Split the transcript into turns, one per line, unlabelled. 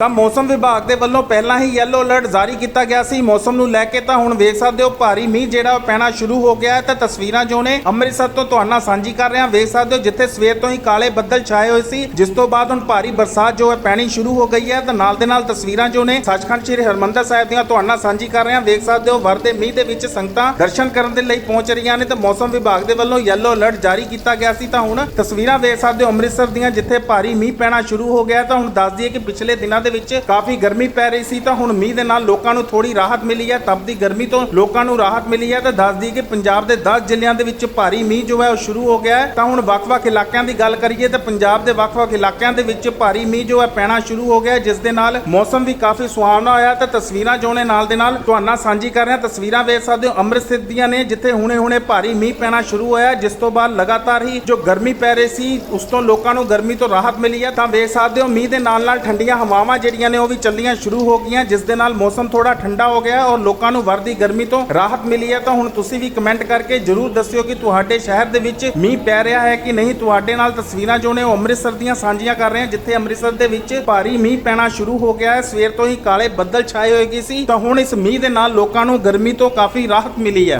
ਤਾਂ ਮੌਸਮ ਵਿਭਾਗ ਦੇ ਵੱਲੋਂ ਪਹਿਲਾਂ ਹੀ ਯੈਲੋ ਅਲਰਟ ਜਾਰੀ ਕੀਤਾ ਗਿਆ ਸੀ। ਮੌਸਮ ਨੂੰ ਲੈ ਕੇ ਤਾਂ ਹੁਣ ਵੇਖ ਸਕਦੇ ਹੋ, ਭਾਰੀ ਮੀਂਹ ਜਿਹੜਾ ਉਹ ਪੈਣਾ ਸ਼ੁਰੂ ਹੋ ਗਿਆ ਹੈ। ਤਾਂ ਤਸਵੀਰਾਂ ਜੋ ਨੇ ਅੰਮ੍ਰਿਤਸਰ ਤੋਂ ਤੁਹਾਡੇ ਨਾਲ ਸਾਂਝੀ ਕਰ ਰਹੇ। ਹਾਂ ਵੇਖ ਸਕਦੇ ਹੋ, ਜਿੱਥੇ ਸਵੇਰ ਤੋਂ ਹੀ ਕਾਲੇ ਬੱਦਲ ਛਾਏ ਹੋਏ ਸੀ, ਜਿਸ ਤੋਂ ਬਾਅਦ ਹੁਣ ਭਾਰੀ ਬਰਸਾਤ ਜੋ ਹੈ ਪੈਣੀ ਸ਼ੁਰੂ ਹੋ ਗਈ ਹੈ। ਤਾਂ ਨਾਲ ਦੇ ਨਾਲ ਤਸਵੀਰਾਂ ਜੋ ਨੇ ਸੱਚਖੰਡ ਸ੍ਰੀ ਹਰਮੰਦਰ ਸਾਹਿਬ ਦੀਆਂ ਤੁਹਾਡੇ ਨਾਲ ਸਾਂਝੀ ਕਰ ਰਹੇ। ਹਾਂ ਵੇਖ ਸਕਦੇ ਹੋ, ਵਰਦੇ ਮੀਂਹ ਦੇ ਵਿੱਚ ਸੰਗਤਾਂ ਦਰਸ਼ਨ ਕਰਨ ਦੇ ਲਈ ਪਹੁੰਚ ਰਹੀਆਂ ਨੇ। ਤਾਂ ਮੌਸਮ ਵਿਭਾਗ ਦੇ ਵੱਲੋਂ ਯੈਲੋ ਅਲਰਟ ਜਾਰੀ ਕੀਤਾ ਗਿਆ ਸੀ। ਤਾਂ ਹੁਣ ਤਸਵੀਰਾਂ ਵੇਖ ਸਕਦੇ ਹੋ, ਅੰਮ੍ਰਿਤਸਰ ਦੀਆਂ, ਜਿੱਥੇ ਭਾਰੀ ਮੀਂਹ ਪੈਣਾ ਸ਼ੁਰੂ ਹੋ ਗਿਆ ਤਾਂ ਹੁਣ ਦੱਸ ਦਈਏ ਕਿ ਪਿਛਲੇ ਦਿਨਾਂ ਦੇ ਵਿੱਚ ਕਾਫੀ ਗਰਮੀ ਪੈ ਰਹੀ ਸੀ, ਤਾਂ ਹੁਣ ਮੀਂਹ ਦੇ ਨਾਲ ਲੋਕਾਂ ਨੂੰ ਥੋੜੀ ਰਾਹਤ ਮਿਲੀ ਹੈ। ਤਪਦੀ ਗਰਮੀ ਤੋਂ ਲੋਕਾਂ ਨੂੰ ਰਾਹਤ ਮਿਲੀ ਹੈ ਤਾਂ ਦੱਸ ਦਈਏ ਕਿ ਪੰਜਾਬ ਦੇ 10 ਜ਼ਿਲ੍ਹਿਆਂ ਦੇ ਵਿੱਚ ਭਾਰੀ ਮੀਂਹ ਜੋ ਹੈ ਉਹ ਸ਼ੁਰੂ ਹੋ ਗਿਆ ਹੈ। ਤਾਂ ਹੁਣ ਵੱਖ-ਵੱਖ ਇਲਾਕਿਆਂ ਦੀ ਗੱਲ ਕਰੀਏ ਤਾਂ ਪੰਜਾਬ ਦੇ ਵੱਖ-ਵੱਖ ਇਲਾਕਿਆਂ ਦੇ ਵਿੱਚ ਭਾਰੀ ਮੀਂਹ ਜੋ ਹੈ ਪੈਣਾ ਸ਼ੁਰੂ ਹੋ ਗਿਆ ਜਿਸ ਦੇ ਨਾਲ ਮੌਸਮ ਵੀ ਕਾਫੀ ਸੁਹਾਵਣਾ ਹੋਇਆ ਤਾਂ ਤਸਵੀਰਾਂ ਜੋ ਨੇ ਨਾਲ ਦੇ ਨਾਲ ਤੁਹਾਨੂੰ ਸਾਂਝੀ ਕਰ ਰਹੇ। ਤਸਵੀਰਾਂ ਵੇਖ ਸਕਦੇ ਹੋ, ਅੰਮ੍ਰਿਤਸਰ ਦੀਆਂ ਨੇ, ਜਿੱਥੇ ਹੁਣੇ-ਹੁਣੇ ਭਾਰੀ ਮੀਂਹ ਪੈਣਾ ਸ਼ੁਰੂ ਹੋਇਆ ਜਿਸ ਤੋਂ ਬਾਅਦ ਲਗਾਤਾਰ ਹੀ ਜੋ ਗਰਮੀ ਪੈ ਰਹੀ ਸੀ, ਉਸ ਤੋਂ ਲੋਕਾਂ ਨੂੰ ਗਰਮੀ ਤੋਂ ਰਾਹਤ ਮਿਲੀ ਹੈ। ਤਾਂ ਵੇਖ ਸਕਦੇ ਹੋ, ਮੀਂਹ ਦੇ ਨਾਲ ਨਾਲ ਠੰਡੀਆਂ ਹਵਾਵਾਂ ਜਿਹੜੀਆਂ ਨੇ ਉਹ ਵੀ ਚੱਲਣੀਆਂ ਸ਼ੁਰੂ ਹੋ ਗਈਆਂ, ਜਿਸ ਦੇ ਨਾਲ ਮੌਸਮ ਥੋੜਾ ਠੰਡਾ ਹੋ ਗਿਆ ਔਰ ਲੋਕਾਂ ਨੂੰ ਵਰਦੀ ਗਰਮੀ ਤੋਂ ਰਾਹਤ ਮਿਲੀ ਹੈ। ਤਾਂ ਹੁਣ ਤੁਸੀਂ ਵੀ ਕਮੈਂਟ ਕਰਕੇ ਜਰੂਰ ਦੱਸਿਓ ਕਿ ਤੁਹਾਡੇ ਸ਼ਹਿਰ ਦੇ ਵਿੱਚ ਮੀਂਹ ਪੈ ਰਿਹਾ ਹੈ ਕਿ ਨਹੀਂ। ਤੁਹਾਡੇ ਨਾਲ ਤਸਵੀਰਾਂ ਜੋ ਨੇ ਉਹ ਅੰਮ੍ਰਿਤਸਰ ਦੀਆਂ ਸਾਂਝੀਆਂ ਕਰ ਰਹੇ ਹਾਂ, ਜਿੱਥੇ ਅੰਮ੍ਰਿਤਸਰ ਦੇ ਵਿੱਚ ਭਾਰੀ ਮੀਂਹ ਪੈਣਾ ਸ਼ੁਰੂ ਹੋ ਗਿਆ ਹੈ। ਸਵੇਰ ਤੋਂ ਹੀ ਕਾਲੇ ਬੱਦਲ ਛਾਏ ਹੋਏ ਸੀ। ਤਾਂ ਹੁਣ ਇਸ ਮੀਂਹ ਦੇ ਨਾਲ ਲੋਕਾਂ ਨੂੰ ਗਰਮੀ ਤੋਂ ਕਾਫੀ ਰਾਹਤ ਮਿਲੀ ਹੈ।